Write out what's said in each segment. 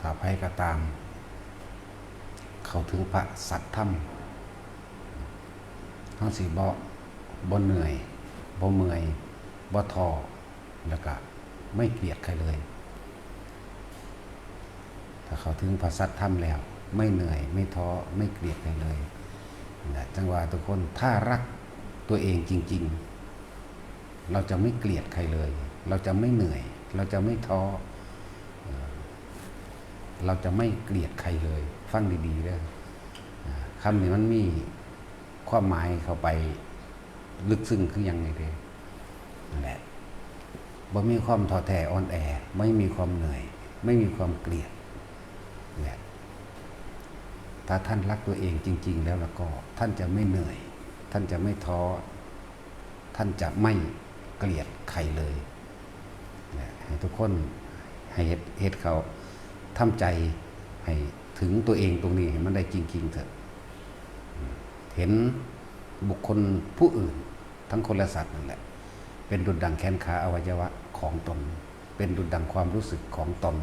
ถ้าไผก็ตาม เข้าถึงพระสัตธรรมเฮาสิบ่บ่เหนื่อยบ่เมื่อยบ่ท้อแล้วก็ไม่เกลียดใครเลย ถ้าเขาถึงพระสัตธรรมแล้ว ไม่เหนื่อยไม่ท้อไม่เกลียดใครเลยนะจังหวะทุกคนถ้ารักตัวเองจริง ๆ เราจะไม่เกลียดใครเลย เราจะไม่เหนื่อย เราจะไม่ท้อ เราจะไม่เกลียดใครเลย ฟังดีๆเด้อคำนี้มันมีความหมายเข้าไปลึกซึ้งคืออยังไงเด้นั่นแหละบ่มีความท้อแท้อ่อนแอ ไม่มีความเหนื่อย ไม่มีความเกลียดแหละถ้าท่านรักตัวเองจริง ๆ แล้วแล้วก็ ท่านจะไม่เหนื่อย ท่านจะไม่ท้อ ท่านจะไม่เกลียดใครเลยให้ทุกคนให้เฮดเขา ทำใจให้ถึงตัวเองตรงนี้ให้มันได้จริงๆเถอะ เห็นบุคคลผู้อื่น ทั้งคนและสัตว์นั่นแหละ เป็นดุจดังแขนขาอวัยวะของตน เป็นดุจดังความรู้สึกของตน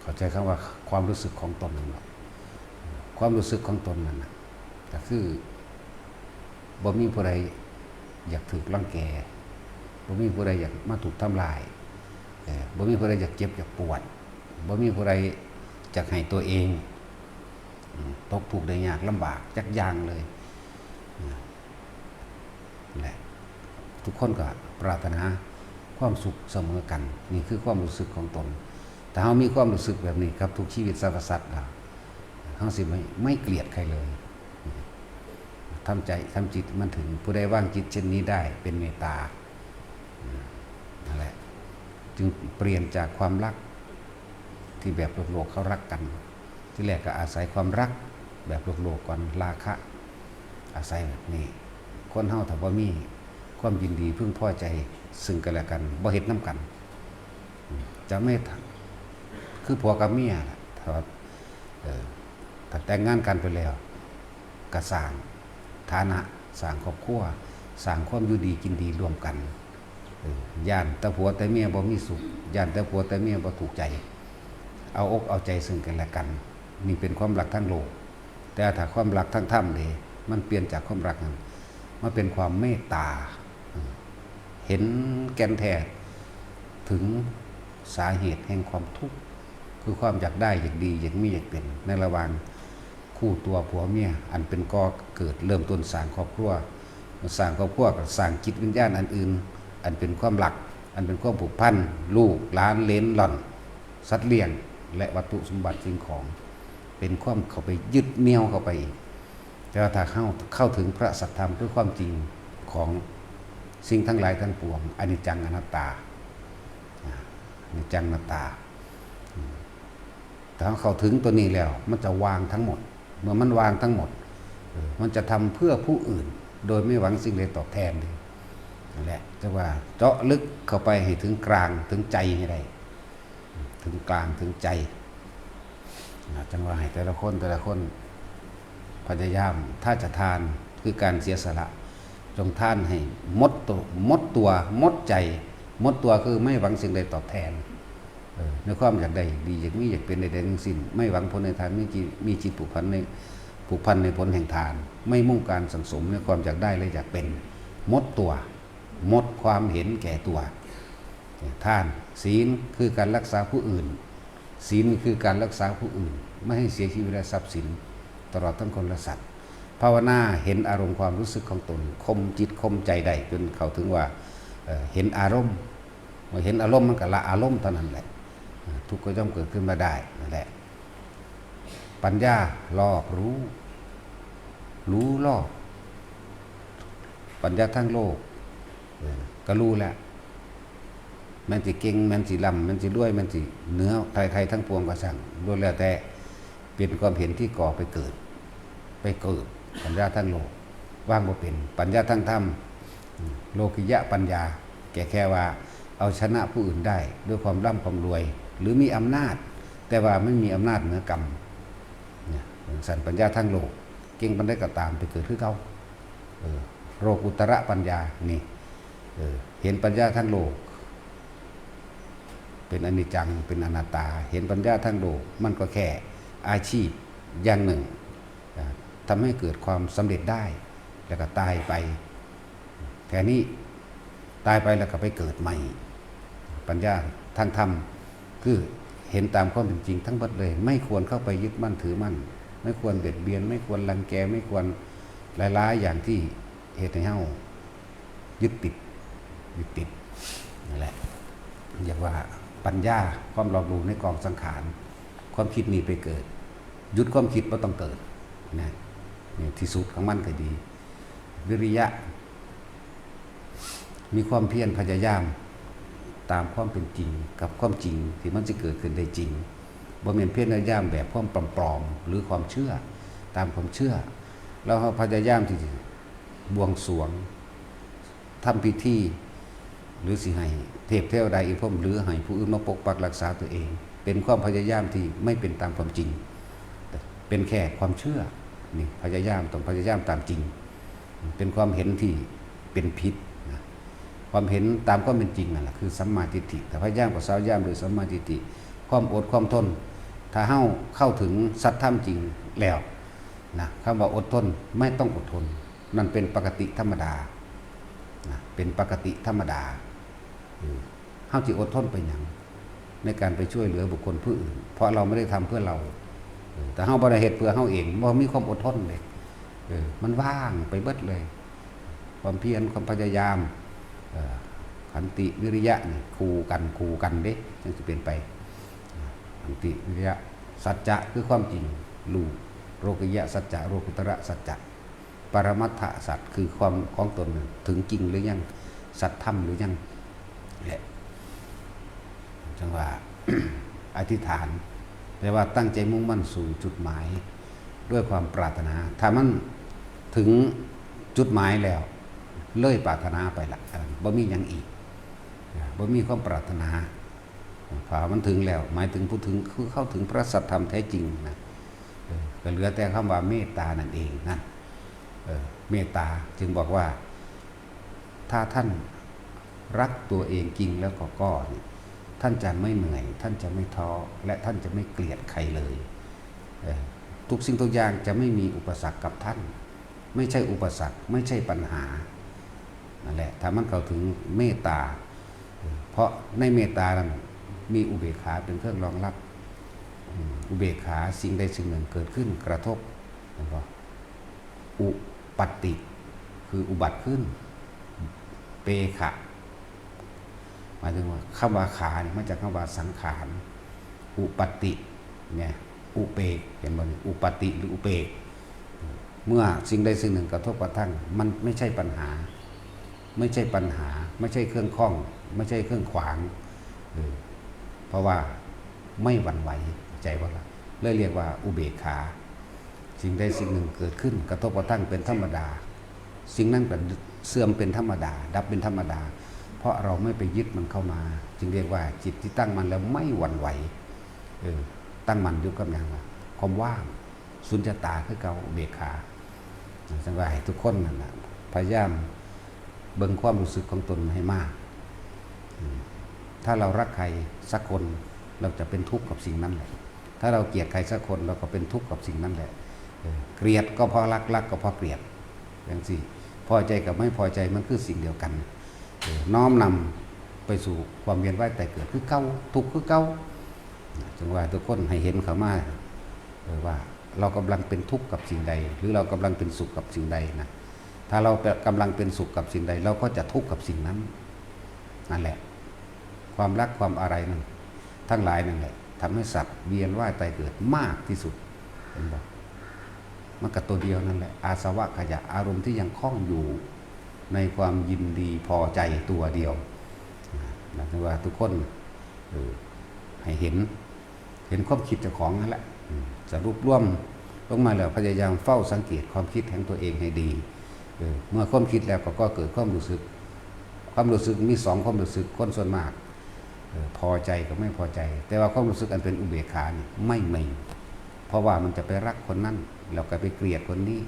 เข้าใจคำว่าความรู้สึกของตนนั่นหรอความรู้สึกของตนนั่นนะก็คือบ่มีผู้ใดอยากถูกรังแกบ่มีผู้ใดอยากมาถูกทำลาย บ่มีผู้ใดอยากเจ็บอยากปวดบ่มีผู้ใดอยากให้ตัวเองตกถูกข์ได้ยากลำบากจักอยางเลยแหละทุกคนก็ปรารถนาความสุขเสมอกัน นี่คือความรู้สึกของตน แต่เรามีความรู้สึกแบบนี้ครับทุกชีวิตสรรพสัตว์เราสิไม่ไม่เกลียดใครเลยทำใจทำจิตมันถึงผู้ใดว่างจิตเช่นนี้ได้เป็นเมตตานั่นแหละ จึงเปลี่ยนจากความรักที่แบบโลกๆเขารักกัน ที่แรกก็อาศัยความรักแบบโลกๆก่อนราคะ อาศัยแบบนี้ คนเฮาถ้าบ่มีความยินดีพึ่งพอใจซึ่งกันและกันบ่เฮ็ดน้ำกัน จะไม่ทำคือผัวกับเมียถ้าว่าเอ่อถ้าแต่งงานกันไปแล้วก็สางฐานะสางครอบครัวสางความอยู่ดีกินดีร่วมกัน ย่านต่ผัวแต่เมียบ่มีสุขย่านต่ผัวแต่เมียบ่ถูกใจ เอาอกเอาใจซึ่งกันและกัน นี่เป็นความรักทั้งโลก แต่ถ้าความรักทั้งธรรมเลยมันเปลี่ยนจากความรักนั้นมาเป็นความเมตตา เห็นแกนแท้ถึงสาเหตุแห่งความทุกข์คือความอยากได้อยากดีอยากมีอยากเป็นในระหว่างคู่ตัวผัวเมียอันเป็นก่อเกิดเริ่มต้นสร้างครอบครัวสร้างครอบครัวกับสร้างจิตวิญญาณอันอื่น อันเป็นความหลัก อันเป็นความผูกพันลูกหลานเลนหล่อน สัตว์เลี้ยง และวัตถุสมบัติสิ่งของ เป็นความเข้าไปยึดเหนี่ยวเข้าไปแต่ว่าถ้าเข้าเข้าถึงพระสัทธรรมด้วยความจริงของสิ่งทั้งหลายทั้งปวงอนิจจังอนัตตาอนิจจังอนัตตาถ้าเข้าถึงตัวนี้แล้ว มันจะวางทั้งหมด เมื่อมันวางทั้งหมด มันจะทำเพื่อผู้อื่น โดยไม่หวังสิ่งใดตอบแทนเลย นั่นแหละจะว่าเจาะลึกเข้าไปให้ถึงกลางถึงใจให้ได้ถึงกลางถึงใจจังว่าให้แต่ละคนแต่ละคนพยายามถ้าจะทานคือการเสียสละ จงท่านให้มดตัวมดตัวมดใจ มดตัวคือไม่หวังสิ่งใดตอบแทนในความอยากได้ดีอยากมีอยากเป็นใดๆทั้งสิ้น ไม่หวังผลในทานมีจิตมีจิตผูกพันในผูกพันในผลแห่งทาน ไม่มุ่งการสังสมในความอยากได้และอยากเป็น มดตัว หมดความเห็นแก่ตัว ท่านศีลคือการรักษาผู้อื่น ศีลคือการรักษาผู้อื่น ไม่ให้เสียชีวิตและทรัพย์สิน ตลอดทั้งคนและสัตว์ภาวนาเห็นอารมณ์ความรู้สึกของตนคมจิตคมใจได้จนเขาถึงว่าเห็นอารมณ์เมื่อเห็นอารมณ์มันก็ละอารมณ์เท่านั้นแหละ ทุกข์ก็ย่อมเกิดขึ้นมาได้นั่นแหละปัญญารอบรู้ รู้รอบ ปัญญาทั้งโลก ก็รู้แล้วมันสิเก่งมันสิลำมันสิรวยมันสิเนื้อใครๆทั้งปวงก็สั่งล้วนแล้วแต่เป็นความเห็นที่ก่อไปเกิด ไปเกิด ปัญญาทั้งโลกว่างบ่เป็น ปัญญาทั้งธรรมโลกิยะปัญญา แก่แค่ว่า เอาชนะผู้อื่นได้ ด้วยความร่ำความรวย หรือมีอำนาจ แต่ว่าไม่มีอำนาจเหนือกรรมเนี่ยสันปัญญาทั้งโลก เก่งปันได้ก็ตามไปเกิดขึ้นเขาโรกุตระปัญญานี่ เห็นปัญญาทั้งโลก เป็นอนิจจังเป็นอนัตตา เห็นปัญญาทั้งโลก มันก็แค่อาชีพอย่างหนึ่งอ่าทำให้เกิดความสำเร็จได้ แล้วก็ตายไปแค่นี้ตายไปแล้วก็ไปเกิดใหม่ ปัญญาทางธรรมคือเห็นตามความเป็นจริงทั้งหมดเลย ไม่ควรเข้าไปยึดมั่นถือมั่น ไม่ควรเบียดเบียน ไม่ควรรังแกไม่ควรหลายๆอย่างที่เหตุให้เฮายึดติด ยึดติดนั่นแหละเรียกว่าปัญญาความรอบรู้ในกองสังขาร ความคิดมีไปเกิด หยุดความคิดว่าต้องเกิดนะที่สุดของมันก็ดี วิริยะ มีความเพียรพยายามตามความเป็นจริงกับความจริงที่มันจะเกิดขึ้นได้จริงบ่เป็นเพียรพยายามแบบความปลอมๆหรือความเชื่อตามความเชื่อ แล้วเราพยายามที่บวงสรวงทำพิธี หรือสิให้เทพเทวดาอีกพมหรือให้ผู้อื่นมาปกปักรักษาตัวเอง เป็นความพยายามที่ไม่เป็นตามความจริง เป็นแค่ความเชื่อนี่พยายามต้องพยายามตามจริง เป็นความเห็นที่เป็นพิษนะความเห็นตามความเป็นจริงนั่นแหละคือสัมมาทิฏฐิแต่พยายามกับสาวยามโดยสัมมาทิฏฐิความอดความทน ถ้าเฮาเข้าถึงสัตธรรมจริงแล้วนะคำว่าอดทนไม่ต้องอดทนนั่นเป็นปกติธรรมดานะเป็นปกติธรรมดา เออเฮาที่อดทนไปหยังในการไปช่วยเหลือบุคคลผู้อื่น เพราะเราไม่ได้ทำเพื่อเรา แต่เฮาบ่ได้เฮ็ดเพื่อเฮาเองบ่ามีความอดทนเลยมันว่างไปเบิดเลย ความเพียรความพยายามขันติวิริยะนี่คูกันคูกันเด้จึงจะเป็นไปขันติวิริยะสัจจะคือความจริงรูโรกิยะสัจจะโรกุตระสัจจะปรมัตถสัจคือความของตนน่ะถึงจริงหรือยังสัจธรรมหรือยัง แหละจังว่าอธิษฐานแปลว่าตั้งใจมุ่งมั่นสู่จุดหมายด้วยความปรารถนา ถ้ามันถึงจุดหมายแล้ว เลยปรารถนาไปละบ่มีหยังอีกอ่าบ่มีความปรารถนาพอมันถึงแล้ว หมายถึงผู้ถึงคือเข้าถึงพระสัทธรรมแท้จริงนะก็เหลือแต่คำว่าเมตตานั่นเองนั่นเออเมตตาจึงบอกว่า ถ้าท่าน รักตัวเองจริงแล้วก็ก็นท่านจะไม่เหนื่อย ท่านจะไม่ท้อและท่านจะไม่เกลียดใครเลยเทุกสิ่งทุกอย่างจะไม่มีอุปสรรคกับท่าน ไม่ใช่อุปสรรคไม่ใช่ปัญหานั่นแหละถ้ามันเข้าถึงเมตตา เพราะในเมตตานั้นมีอุเบกขาเป็นเครื่องรองรับ อุเบกขาสิ่งใดสิ่งหนึ่งเกิดขึ้นกระทบเห็นปะอุปติ คืออุบัติขึ้น เปขะ หมายถึงว่าคำว่าขาเนี่ยมาจากคำว่าสังขาร อุปติเนี่ยอุเปกเห็นบ่เนี่ยอุปติหรืออุเปก เมื่อสิ่งใดสิ่งหนึ่งกระทบกระทั่ง มันไม่ใช่ปัญหา ไม่ใช่ปัญหา ไม่ใช่เครื่องข้อง ไม่ใช่เครื่องขวางเออเพราะว่าไม่หวั่นไหวใจว่าละเลยเรียกว่าอุเบกขา สิ่งใดสิ่งหนึ่งเกิดขึ้น กระทบกระทั่งเป็นธรรมดา สิ่งนั้นก็เสื่อมเป็นธรรมดา ดับเป็นธรรมดา เพราะเราไม่ไปยึดมันเข้ามา จึงเรียกว่าจิตที่ตั้งมันแล้วไม่หวั่นไหวเออตั้งมันยู่กับอย่างว่าความว่างสุญญตาคือเกาเบกขาสังว่าให้ทุกคนนั่นนะพยายามเบิ่งความรู้สึกของตนให้มาก ถ้าเรารักใครสักคนเราจะเป็นทุกข์กับสิ่งนั้นแหละ ถ้าเราเกลียดใครสักคนเราก็เป็นทุกข์กับสิ่งนั้นแหละ เกลียดก็เพราะรักรักก็เพราะเกลียดอย่างสิพอใจกับไม่พอใจมันคือสิ่งเดียวกันเน้อมนำไปสู่ความเวียนว่ายแต่เกิดคือเก้าทุกข์คือเก้าจึงว่าทุกคนให้เห็นเขามาเออว่าเรากำลังเป็นทุกข์กับสิ่งใด หรือเรากำลังเป็นสุขกับสิ่งใดนะถ้าเรากำลังเป็นสุขกับสิ่งใด เราก็จะทุกข์กับสิ่งนั้นนั่นแหละ ความรักความอะไรนั่นทั้งหลายนั่นแหละทำให้สัตว์เวียนว่ายตายเกิดมากที่สุดเห็นบอกมันกับตัวเดียวนั่นแหละอาสวะขยะอารมณ์ที่ยังคล้องอยู่ ในความยินดีพอใจตัวเดียวนะถือว่าทุกคนเออให้เห็น เห็นความคิดเจ้าของนั่นแหละอืมสรุปร่วมลงมาแล้วพยายามเฝ้าสังเกตความคิดแห่งตัวเองให้ดีเมื่อความคิดแล้วก็ก็เกิดความรู้สึก ความรู้สึกมีสองความรู้สึกคนส่วนมากพอใจกับไม่พอใจ แต่ว่าความรู้สึกอันเป็นอุเบกขานี่ไม่มีเพราะว่ามันจะไปรักคนนั้นแล้วก็ไปเกลียดคนนี้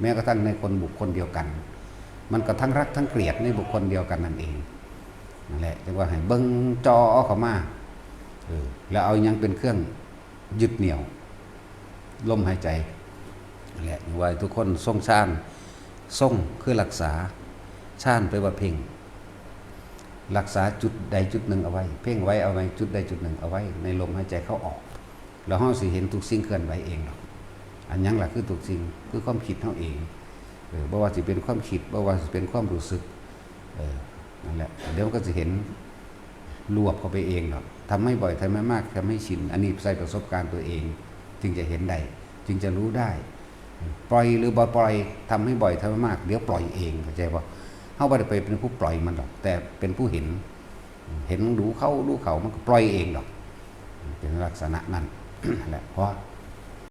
แม้กระทั่งในคนบุคคลเดียวกัน มันก็ทั้งรักทั้งเกลียดในบุคคลเดียวกันนั่นเองนั่นแหละจึงว่าให้เบิ้งจอเข้ามาเออแล้วเอายังเป็นเครื่องยึดเหนี่ยวลมหายใจนั่นแหละไว้ทุกคนทรงชานทรงคือรักษาชานไปว่าเพ่งรักษาจุดใดจุดหนึ่งเอาไว้ เพ่งไว้เอาไว้จุดใดจุดหนึ่งเอาไว้ ในลมหายใจเข้าออกแล้วห้องสิเห็นทุกสิ่งเคลื่อนไหวเองหรอกอันยังหลักคือทุกสิ่งคือความคิดเท่าเอง บ่ว่าสิเป็นความคิดบ่ว่าสิเป็นความรู้สึกเออนั่นแหละเดี๋ยวมันก็จะเห็นรวบเข้าไปเองหรอกทำให้บ่อยทำให้มากทำให้ชินอันนี้ใส่ประสบการณ์ตัวเอง จึงจะเห็นได้จึงจะรู้ได้ ปล่อยหรือบ่ปล่อยทำให้บ่อยทำให้มาก เดี๋ยวปล่อยเองเข้าใจป่ะเฮาบ่ได้ไปเป็นผู้ปล่อยมันหรอก แต่เป็นผู้เห็น เห็นดูเข้าดูเขามันก็ปล่อยเองหรอกเป็นลักษณะนั้นนั่นแหละเพราะ